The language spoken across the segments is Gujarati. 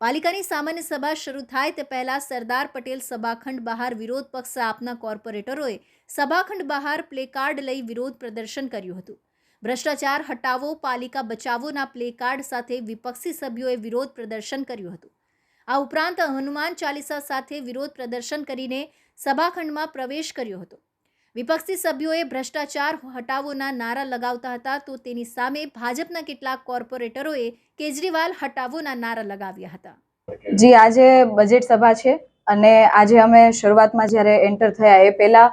પાલિકાની સામાન્ય સભા શરૂ થાય તે પહેલાં સરદાર પટેલ સભાખંડ બહાર વિરોધ પક્ષ આપના કોર્પોરેટરોએ સભાખંડ બહાર પ્લેકાર્ડ લઈ વિરોધ પ્રદર્શન કર્યું હતું. ભ્રષ્ટાચાર હટાવો, પાલિકા બચાવોના પ્લેકાર્ડ સાથે વિપક્ષી સભ્યોએ વિરોધ પ્રદર્શન કર્યું હતું. આ ઉપરાંત હનુમાન ચાલીસા સાથે વિરોધ પ્રદર્શન કરીને સભાખંડમાં પ્રવેશ કર્યો હતો. વિપક્ષી સભ્યોએ ભ્રષ્ટાચાર હટાવોના નારા લગાવતા હતા તો તેની સામે ભાજપના કેટલાક કોર્પોરેટરોએ કેજરીવાલ હટાવોના નારા લગાવ્યા હતા. જી, આજે બજેટ સભા છે અને આજે અમે શરૂઆતમાં જ્યારે એન્ટર થયા એ પહેલા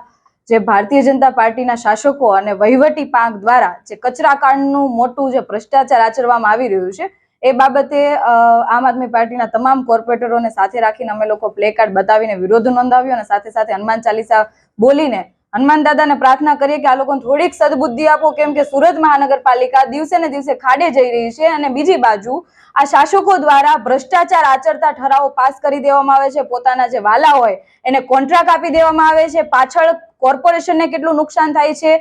જે ભારતીય જનતા પાર્ટીના શાસકો અને વહીવટી પાંખ દ્વારા જે કચરાકાંડનું મોટું જે ભ્રષ્ટાચાર આચરવામાં આવી રહ્યું છે, એ બાબતે આમ આદમી પાર્ટીના તમામ કોર્પોરેટરોને સાથે રાખીને અમે લોકો પ્લે કાર્ડ બતાવીને વિરોધ નોંધાવ્યો અને સાથે સાથે હનુમાન ચાલીસા બોલીને હનુમાન દાદાને પ્રાર્થના કરીએ કે આ લોકોને થોડીક સદબુદ્ધિ આપો. કેમ કે સુરત મહાનગરપાલિકા દિવસે ને દિવસે ખાડે જઈ રહી છે અને બીજી બાજુ આ શાસકો દ્વારા ભ્રષ્ટાચાર આચરતા ઠરાવો પાસ કરી દેવામાં આવે છે. પોતાના જે વાલા હોય એને કોન્ટ્રાક્ટ આપી દેવામાં આવે છે. પાછળ કોર્પોરેશનને કેટલું નુકસાન થાય છે?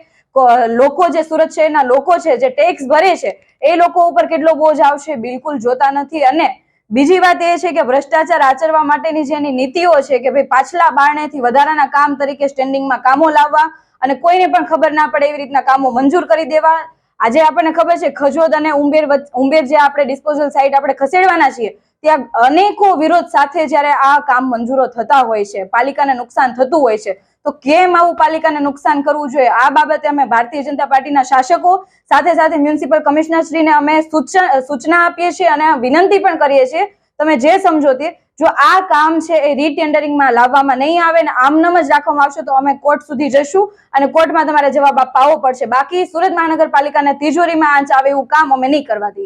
લોકો જે સુરત શહેરના લોકો છે, જે ટેક્સ ભરે છે, એ લોકો ઉપર કેટલો બોજ આવશે? બિલકુલ જોતા નથી અને બીજી વાત એ છે કે ભ્રષ્ટાચાર આચરવા માટેની જેની નીતિઓ છે કે ભાઈ પાછલા બારણેથી વધારાના કામ તરીકે સ્ટેન્ડિંગમાં કામો લાવવા અને કોઈને પણ ખબર ના પડે એવી રીતના કામો મંજૂર કરી દેવા. આજે આપણને ખબર છે ખજોદ અને ઉંબેર ઉંબેર જે આપણે ડિસ્પોઝલ સાઇટ આપણે ખસેડવાના છીએ, ત્યાં અનેકો વિરોધ સાથે જ્યારે આ કામ મંજૂરો થતા હોય છે, પાલિકાને નુકસાન થતું હોય છે. તો કેમ આવું પાલિકાને નુકસાન કરવું જોઈએ? આ બાબતે અમે ભારતીય જનતા પાર્ટીના શાસકો, સાથે સાથે મ્યુનિસિપલ કમિશનરશ્રીને અમે સૂચના આપીએ છીએ અને વિનંતી પણ કરીએ છીએ. તમે જે સમજો તે, જો આ કામ છે એ રીટેન્ડરિંગમાં લાવવામાં નહીં આવે ને આમનામ જ રાખવામાં આવશે, તો અમે કોર્ટ સુધી જશું અને કોર્ટમાં તમારે જવાબ આપવો પડશે. બાકી સુરત મહાનગરપાલિકાને તિજોરીમાં આંચ આવે એવું કામ અમે નહીં કરવા